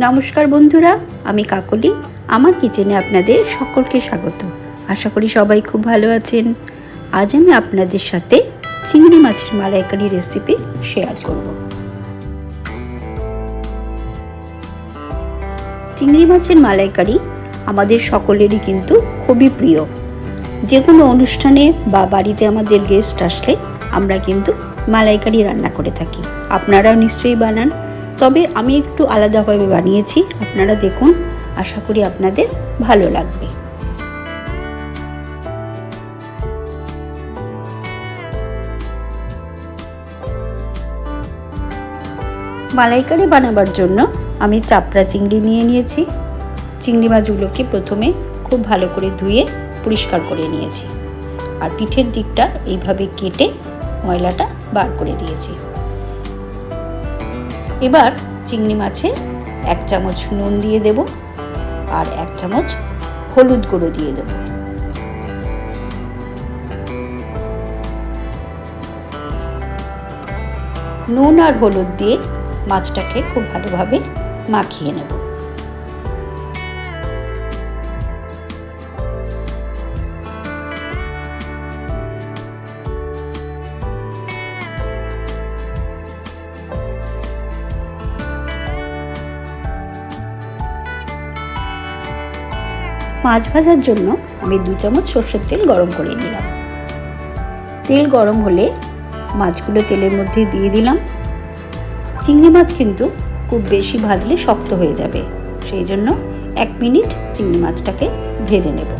নমস্কার বন্ধুরা, আমি কাকলি। আমার কিচেনে আপনাদের সকলকে স্বাগত। আশা করি সবাই খুব ভালো আছেন। আজ আমি আপনাদের সাথে চিংড়ি মাছের মালাইকারি রেসিপি শেয়ার করব। চিংড়ি মাছের মালাইকারি আমাদের সকলেরই কিন্তু খুবই প্রিয়। যে কোনো অনুষ্ঠানে বা বাড়িতে আমাদের গেস্ট আসলে আমরা কিন্তু মালাইকারি রান্না করে থাকি। আপনারাও নিশ্চয়ই বানান। তবে আমি একটু আলাদাভাবে বানিয়েছি, আপনারা দেখুন, আশা করি আপনাদের ভালো লাগবে। মালাইকারি বানাবার জন্য আমি চাপড়া চিংড়ি নিয়ে নিয়েছি। চিংড়ি মাছগুলোকে প্রথমে খুব ভালো করে ধুয়ে পরিষ্কার করে নিয়েছি। আর পিঠের দিকটা এইভাবে কেটে ময়লাটা বার করে দিয়েছি। এবার চিংড়ি মাছে এক চামচ নুন দিয়ে দেব আর এক চামচ হলুদ গুঁড়ো দিয়ে দেব। নুন আর হলুদ দিয়ে মাছটাকে খুব ভালোভাবে মাখিয়ে নেব। মাছ ভাজার জন্য আমি দু চামচ সর্ষের তেল গরম করে নিলাম। তেল গরম হলে মাছগুলো তেলের মধ্যে দিয়ে দিলাম। চিংড়ি মাছ কিন্তু খুব বেশি ভাজলে শক্ত হয়ে যাবে, সেই জন্য এক মিনিট চিংড়ি মাছটাকে ভেজে নেব।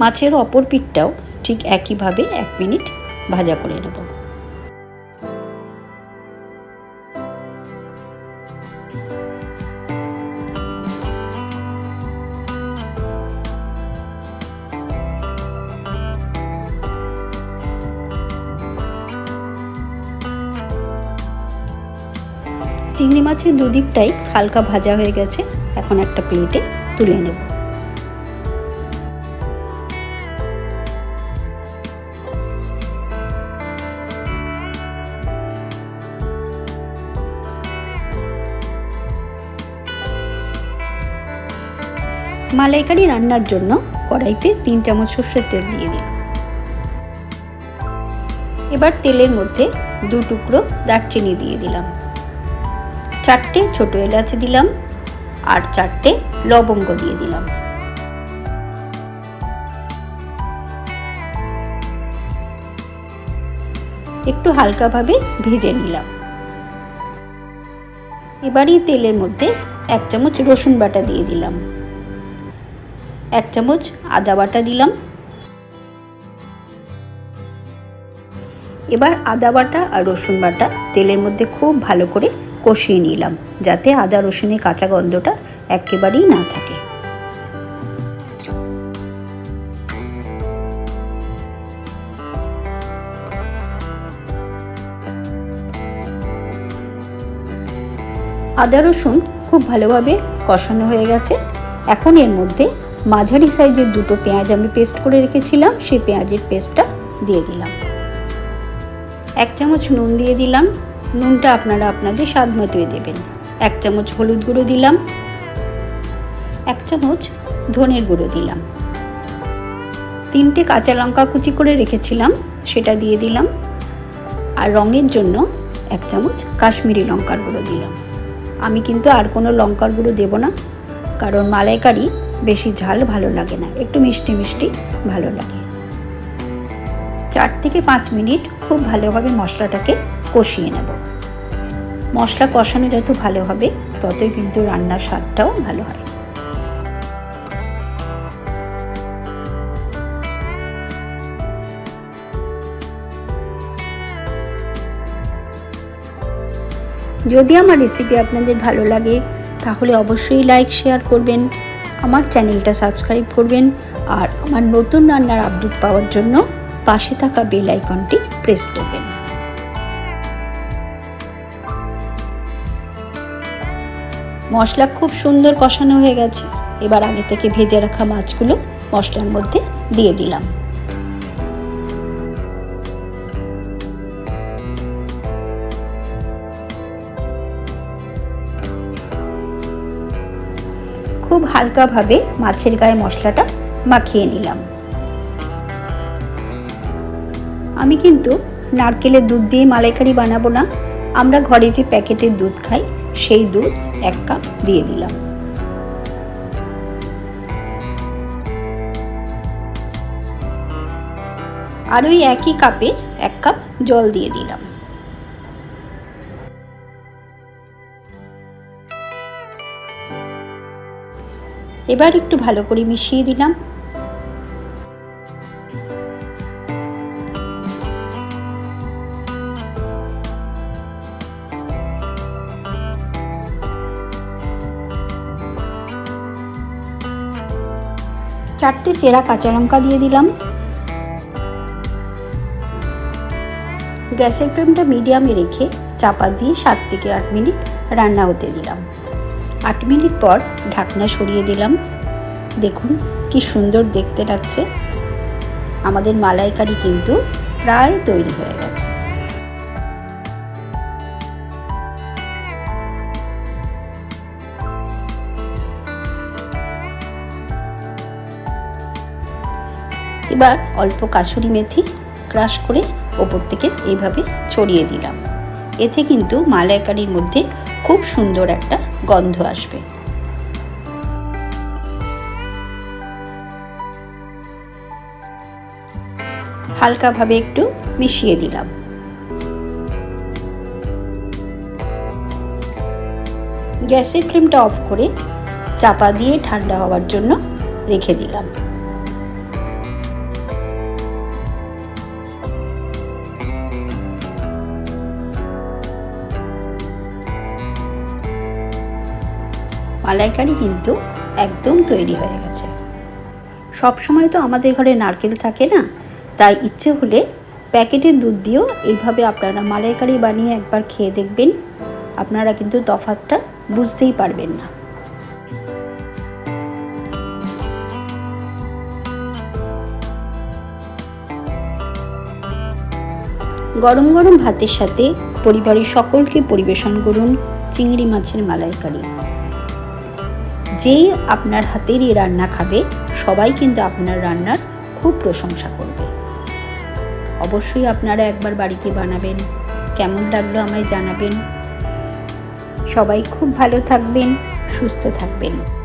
মাছের অপর পিঠটাও ঠিক একইভাবে এক মিনিট ভাজা করে নেব। চিংড়ি মাছের দুদিকটাই হালকা ভাজা হয়ে গেছে, এখন একটা প্লেটে তুলে নেব। মালাইকারি রান্নার জন্য কড়াইতে তিন চামচ সর্ষের তেল দিয়ে দিলাম। এবার তেলের মধ্যে দু টুকরো দারচিনি দিয়ে দিলাম। চারটে ছোট এলাচ দিলাম আর চারটে লবঙ্গ দিয়ে দিলাম। একটু হালকাভাবে ভেজে নিলাম। এবারই তেলের মধ্যে এক চামচ রসুন বাটা দিয়ে দিলাম। এক চামচ আদা বাটা দিলাম। এবার আদা বাটা আর রসুন বাটা তেলের মধ্যে খুব ভালো করে কষিয়ে নিলাম, যাতে আদা রসুনের কাঁচা গন্ধটা একেবারেই না থাকে। আদা রসুন খুব ভালোভাবে কষানো হয়ে গেছে। এখন এর মধ্যে মাঝারি সাইজের দুটো পেঁয়াজ আমি পেস্ট করে রেখেছিলাম, সেই পেঁয়াজের পেস্টটা দিয়ে দিলাম। এক চামচ নুন দিয়ে দিলাম। নুনটা আপনারা আপনাদের স্বাদ মতোই দেবেন। এক চামচ হলুদ গুঁড়ো দিলাম। এক চামচ ধনের গুঁড়ো দিলাম। তিনটে কাঁচা লঙ্কা কুচি করে রেখেছিলাম, সেটা দিয়ে দিলাম। আর রঙের জন্য এক চামচ কাশ্মীরি লঙ্কার গুঁড়ো দিলাম। আমি কিন্তু আর কোনো লঙ্কার গুঁড়ো দেবো না, কারণ মালাইকারি বেশি ঝাল ভালো লাগে না, একটু মিষ্টি মিষ্টি ভালো লাগে। চার থেকে পাঁচ মিনিট খুব ভালোভাবে মশলাটাকে কষিয়ে নেব। মশলা কষানো যত ভালো হবে, ততই কিন্তু রান্নার স্বাদটাও ভালো হয়। যদি আমার রেসিপি আপনাদের ভালো লাগে, তাহলে অবশ্যই লাইক, শেয়ার করবেন। আমার চ্যানেলটা সাবস্ক্রাইব করবেন আর আমার নতুন রান্নার আপডেট পাওয়ার জন্য পাশে থাকা বেল আইকনটি প্রেস করবেন। মশলা খুব সুন্দর কষানো হয়ে গেছে। এবার আগে থেকে ভেজে রাখা মাছগুলো মশলার মধ্যে দিয়ে দিলাম। খুব হালকাভাবে মাছের গায়ে মশলাটা মাখিয়ে নিলাম। আমি কিন্তু নারকেলের দুধ দিয়ে মালাইকারি বানাবো না। আমরা ঘরে যে প্যাকেটের দুধ খাই, সেই দুধ এক কাপ দিয়ে দিলাম। আর ওই একই কাপে এক কাপ জল দিয়ে দিলাম। এবার একটু ভালো করে মিশিয়ে দিলাম। চারটে চেরা কাঁচা লঙ্কা দিয়ে দিলাম। গ্যাসের ফ্লেমটা মিডিয়ামে রেখে চাপা দিয়ে সাত থেকে আট মিনিট রান্না হতে দিলাম। আট মিনিট পর ঢাকনা সরিয়ে দিলাম। দেখুন কি সুন্দর দেখতে লাগছে। আমাদের মালাইকারি কিন্তু প্রায় তৈরি হয়ে গেছে। এবার অল্প কাসুরি মেথি ক্রাশ করে ওপর থেকে এইভাবে ছড়িয়ে দিলাম। এতে কিন্তু মালাইকারির মধ্যে খুব সুন্দর একটা গন্ধ আসবে। হালকাভাবে একটু মিশিয়ে দিলাম। গ্যাসের ফ্লেমটা অফ করে চাপা দিয়ে ঠান্ডা হওয়ার জন্য রেখে দিলাম। মালাইকারি কিন্তু একদম তৈরি হয়ে গেছে। সব সময় তো আমাদের ঘরে নারকেল থাকে না? তাই ইচ্ছে হলে প্যাকেটের দুধ দিয়েও এইভাবে আপনারা মালাইকারি বানিয়ে একবার খেয়ে দেখবেন। আপনারা কিন্তু তফাতটা বুঝতেই পারবেন না। গরম গরম ভাতের সাথে পরিবারের সকলকে পরিবেশন করুন চিংড়ি মাছের মালাইকারি। যেই আপনার হাতের এই রান্না খাবে, সবাই কিন্তু আপনার রান্নার খুব প্রশংসা করবে। অবশ্যই আপনারা একবার বাড়িতে বানাবেন। কেমন লাগল আমায় জানাবেন। সবাই খুব ভালো থাকবেন, সুস্থ থাকবেন।